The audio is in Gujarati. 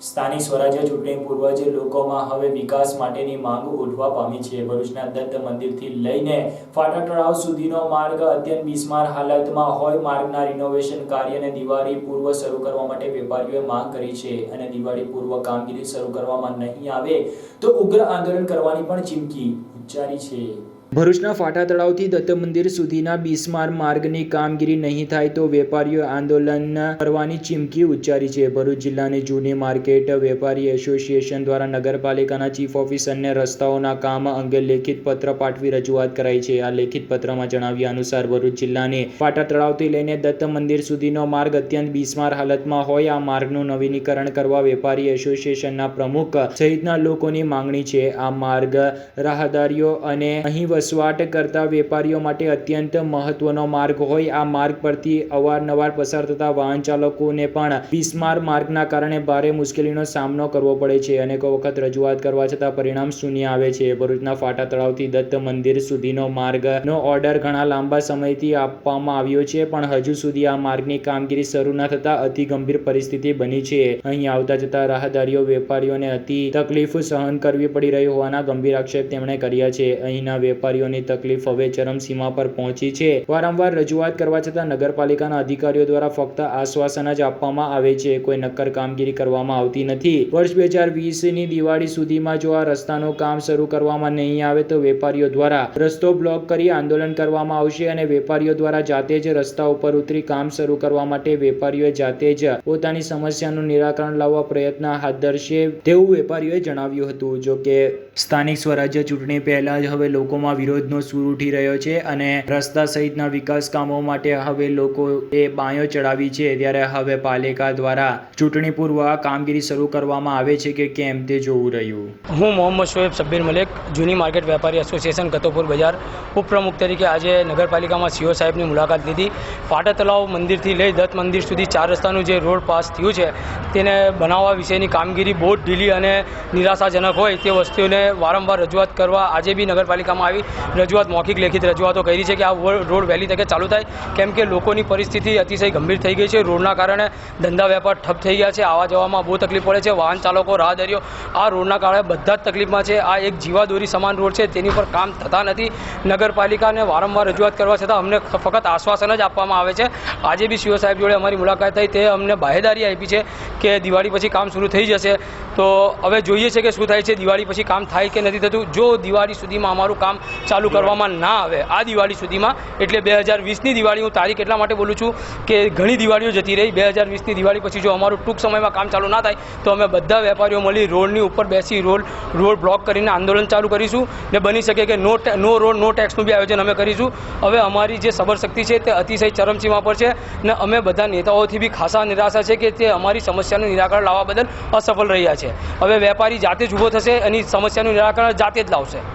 સ્થાનિક સ્વરાજ્ય ચૂંટણી પૂર્વ લોકોમાં હવે વિકાસ માટેની માંગ ઉઠવા પામી છે. ભરૂચના દત્ત મંદિરથી લઈને ફાટા તળાવ સુધીનો માર્ગ અત્યંત બિસ્માર હાલતમાં હોય માર્ગના રિનોવેશન કાર્યને દિવાળી પૂર્વ શરૂ કરવા માટે વેપારીઓએ માંગ કરી છે અને દિવાળી પૂર્વ કામગીરી શરૂ કરવામાં નહીં આવે તો ઉગ્ર આંદોલન કરવાની પણ ચીમકી ઉચ્ચારી છે. ભરૂચના ફાટા તળાવથી દત્ત મંદિર સુધીના બિસ્માર માર્ગની કામગીરી નહીં થાય તો વેપારીઓ આંદોલન કરવાની ચીમકી ઉચ્ચારી છે. ભરૂચ જિલ્લાની જૂની માર્કેટ વેપારી એસોસિએશન દ્વારા નગરપાલિકાના ચીફ ઓફિસરને રસ્તાઓના કામ અંગે લેખિત પત્ર પાઠવી રજૂઆત કરાઈ છે. આ લેખિત પત્રમાં જણાવ્યા અનુસાર, ભરૂચ જિલ્લાની ફાટા તળાવથી લઈને દત્ત મંદિર સુધીનો માર્ગ અત્યંત બિસ્માર હાલતમાં હોય. આ માર્ગનું નવીનીકરણ કરવા વેપારી એસોસિએશનના પ્રમુખ સહિતના લોકોની માંગણી છે. આ માર્ગ રાહદારીઓ અને અહીં વસવાટ કરતા વેપારીઓ માટે અત્યંત મહત્વનો માર્ગ હોય. આ માર્ગ પરથી અવારનવાર પસાર થતા વાહન ચાલકોને પણ બિસ્માર માર્ગના કારણે ભારે મુશ્કેલીનો સામનો કરવો પડે છે. અનેક વખત રજૂઆત કરવા છતાં પરિણામ શૂન્ય આવે છે. ભરૂચના ફાટા તળાવથી દત્ત મંદિર સુધીનો માર્ગનો ઓર્ડર ઘણા લાંબા સમયથી આપવામાં આવ્યો છે, પણ હજુ સુધી આ માર્ગની કામગીરી શરૂ ન થતા અતિ ગંભીર પરિસ્થિતિ બની છે. અહીં આવતા જતા રાહદારીઓ વેપારીઓને અતિ તકલીફ સહન કરવી પડી રહી હોવાના ગંભીર આક્ષેપ તેમણે કર્યા છે. અહીંના વેપારીઓની તકલીફ હવે ચરમસીમા પર પહોંચી છે. વારંવાર રજૂઆત કરવા છતાં નગરપાલિકાના અધિકારીઓ દ્વારા ફક્ત આશ્વાસન જ આપવામાં આવે છે. કોઈ નક્કર કામગીરી કરવામાં આવતી નથી. વર્ષ બે હજાર વીસની દિવાળી સુધીમાં જો આ રસ્તાનું કામ શરૂ કરવામાં નહીં આવે તો વેપારીઓ દ્વારા રસ્તો બ્લોક કરી આંદોલન કરવામાં આવશે અને વેપારીઓ દ્વારા જાતે જ રસ્તા ઉપર ઉતરી કામ શરૂ કરવા માટે વેપારીઓએ જાતે જ પોતાની સમસ્યાનું નિરાકરણ લાવવા પ્રયત્ન હાથ ધરશે તેવું વેપારીઓએ જણાવ્યું હતું. જો કે સ્થાનિક સ્વરાજ્ય ચૂંટણી પહેલા જ હવે લોકોમાં વિરોધનો સૂર ઉઠી રહ્યો છે અને રસ્તા સહિતના વિકાસ કામો માટે હવે લોકોએ બાંયો ચડાવી છે. ત્યારે હવે પાલિકા દ્વારા ચૂંટણી પૂર્વ કામગીરી શરૂ કરવામાં આવે છે કે કેમ તે જોવું રહ્યું. હું મોહમ્મદ શોએબ સબ્બીર મલેક, જૂની માર્કેટ વેપારી એસોસિએશન કતોપુર બજાર. ઉપપ્રમુખ તરીકે આજે નગરપાલિકામાં સીઓ સાહેબની મુલાકાત લીધી. ફાટા તલાવ મંદિરથી લઈ દત્ત મંદિર સુધી ચાર રસ્તાનું જે રોડ પાસ થયું છે, તેને બનાવવા વિશેની કામગીરી બહુ ઢીલી અને નિરાશાજનક હોય તે વસ્તુને વારંવાર રજૂઆત કરવા આજે બી નગરપાલિકામાં આવી રજૂઆત મૌખિક લેખિત રજૂઆતો કરી છે કે આ રોડ વહેલી તકે ચાલુ થાય. કેમ કે લોકોની પરિસ્થિતિ અતિશય ગંભીર થઈ ગઈ છે. રોડના કારણે ધંધા વેપાર ઠપ થઈ ગયા છે. આવવા જવામાં બહુ તકલીફ પડે છે. વાહન ચાલકો રાહદારીઓ આ રોડના કારણે બધા જ તકલીફમાં છે. આ એક જીવાદોરી સમાન રોડ છે. તેની પર કામ થતા નથી. નગરપાલિકાને વારંવાર રજૂઆત કરવા છતાં અમને ફક્ત આશ્વાસન જ આપવામાં આવે છે. આજે બી સીઓ સાહેબ જોડે અમારી મુલાકાત થઈ. તે અમને બાહેદારી આપી છે કે દિવાળી પછી કામ શરૂ થઈ જશે. તો હવે જોઈએ છે કે શું થાય છે. દિવાળી પછી કામ થાય કે નથી થતું? જો દિવાળી સુધીમાં અમારું કામ ચાલુ કરવામાં ના આવે. આ દિવાળી સુધીમાં એટલે બે હજાર વીસની દિવાળી હું તારીખ એટલા માટે બોલું છું કે ઘણી દિવાળીઓ જતી રહી. બે હજાર વીસની દિવાળી પછી જો અમારું ટૂંક સમયમાં કામ ચાલુ ના થાય, તો અમે બધા વેપારીઓ મળી રોડની ઉપર બેસી રોડ રોડ બ્લોક કરીને આંદોલન ચાલુ કરીશું ને બની શકે કે નો નો રોડ, નો ટેક્સનું બી આયોજન અમે કરીશું. હવે અમારી જે સબરશક્તિ છે તે અતિશય ચરમસીમા પર છે ને અમે બધા નેતાઓથી બી ખાસા નિરાશા છે કે તે અમારી સમસ્યાનું નિરાકરણ લાવવા બદલ અસફળ રહ્યા છે. હવે વેપારી જાતે જ ઊભો થશે, એની સમસ્યાનું નિરાકરણ જાતે જ લાવશે.